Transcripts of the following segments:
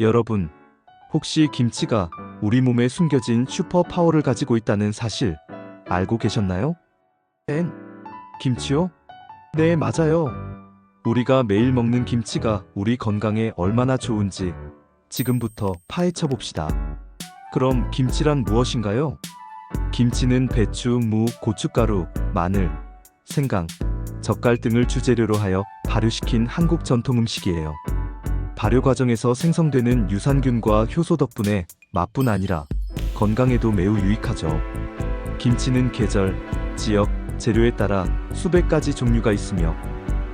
여러분, 혹시 김치가 우리 몸에 숨겨진 슈퍼 파워를 가지고 있다는 사실 알고 계셨나요? 엔? 김치요? 네, 맞아요. 우리가 매일 먹는 김치가 우리 건강에 얼마나 좋은지 지금부터 파헤쳐 봅시다. 그럼 김치란 무엇인가요? 김치는 배추, 무, 고춧가루, 마늘, 생강, 젓갈 등을 주재료로 하여 발효시킨 한국 전통 음식이에요. 발효 과정에서 생성되는 유산균과 효소 덕분에 맛뿐 아니라 건강에도 매우 유익하죠. 김치는 계절, 지역, 재료에 따라 수백 가지 종류가 있으며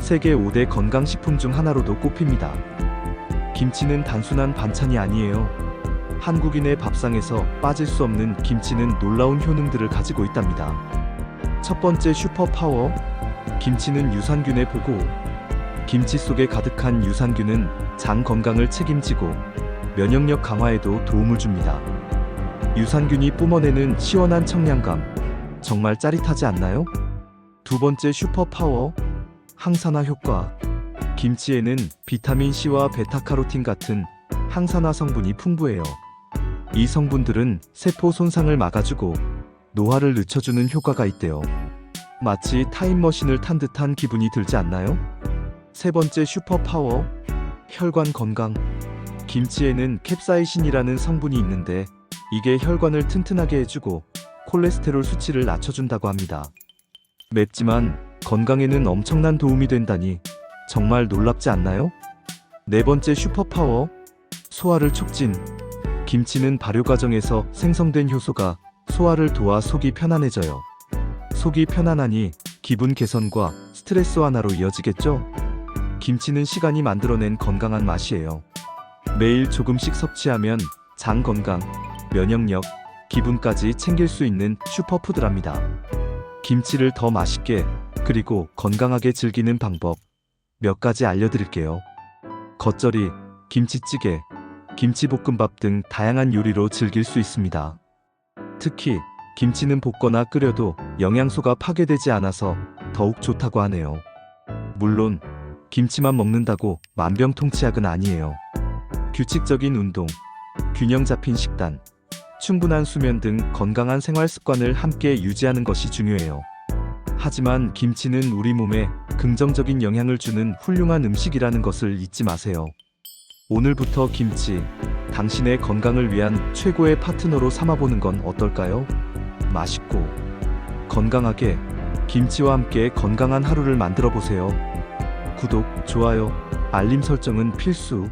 세계 5대 건강식품 중 하나로도 꼽힙니다. 김치는 단순한 반찬이 아니에요. 한국인의 밥상에서 빠질 수 없는 김치는 놀라운 효능들을 가지고 있답니다. 첫 번째 슈퍼파워. 김치는 유산균의 보고. 김치 속에 가득한 유산균은 장 건강을 책임지고 면역력 강화에도 도움을 줍니다. 유산균이 뿜어내는 시원한 청량감. 정말 짜릿하지 않나요? 두 번째 슈퍼 파워. 항산화 효과. 김치에는 비타민 C와 베타카로틴 같은 항산화 성분이 풍부해요. 이 성분들은 세포 손상을 막아주고 노화를 늦춰주는 효과가 있대요. 마치 타임머신을 탄 듯한 기분이 들지 않나요? 세 번째 슈퍼파워. 혈관 건강. 김치에는 캡사이신이라는 성분이 있는데 이게 혈관을 튼튼하게 해주고 콜레스테롤 수치를 낮춰준다고 합니다. 맵지만 건강에는 엄청난 도움이 된다니 정말 놀랍지 않나요? 네 번째 슈퍼파워. 소화를 촉진. 김치는 발효 과정에서 생성된 효소가 소화를 도와 속이 편안해져요. 속이 편안하니 기분 개선과 스트레스 완화로 이어지겠죠? 김치는 시간이 만들어낸 건강한 맛이에요. 매일 조금씩 섭취하면 장 건강, 면역력, 기분까지 챙길 수 있는 슈퍼푸드랍니다. 김치를 더 맛있게 그리고 건강하게 즐기는 방법 몇 가지 알려드릴게요. 겉절이, 김치찌개, 김치볶음밥 등 다양한 요리로 즐길 수 있습니다. 특히 김치는 볶거나 끓여도 영양소가 파괴되지 않아서 더욱 좋다고 하네요. 물론 김치만 먹는다고 만병통치약은 아니에요. 규칙적인 운동, 균형 잡힌 식단, 충분한 수면 등 건강한 생활 습관을 함께 유지하는 것이 중요해요. 하지만 김치는 우리 몸에 긍정적인 영향을 주는 훌륭한 음식이라는 것을 잊지 마세요. 오늘부터 김치, 당신의 건강을 위한 최고의 파트너로 삼아보는 건 어떨까요? 맛있고 건강하게 김치와 함께 건강한 하루를 만들어 보세요. 구독, 좋아요, 알림 설정은 필수.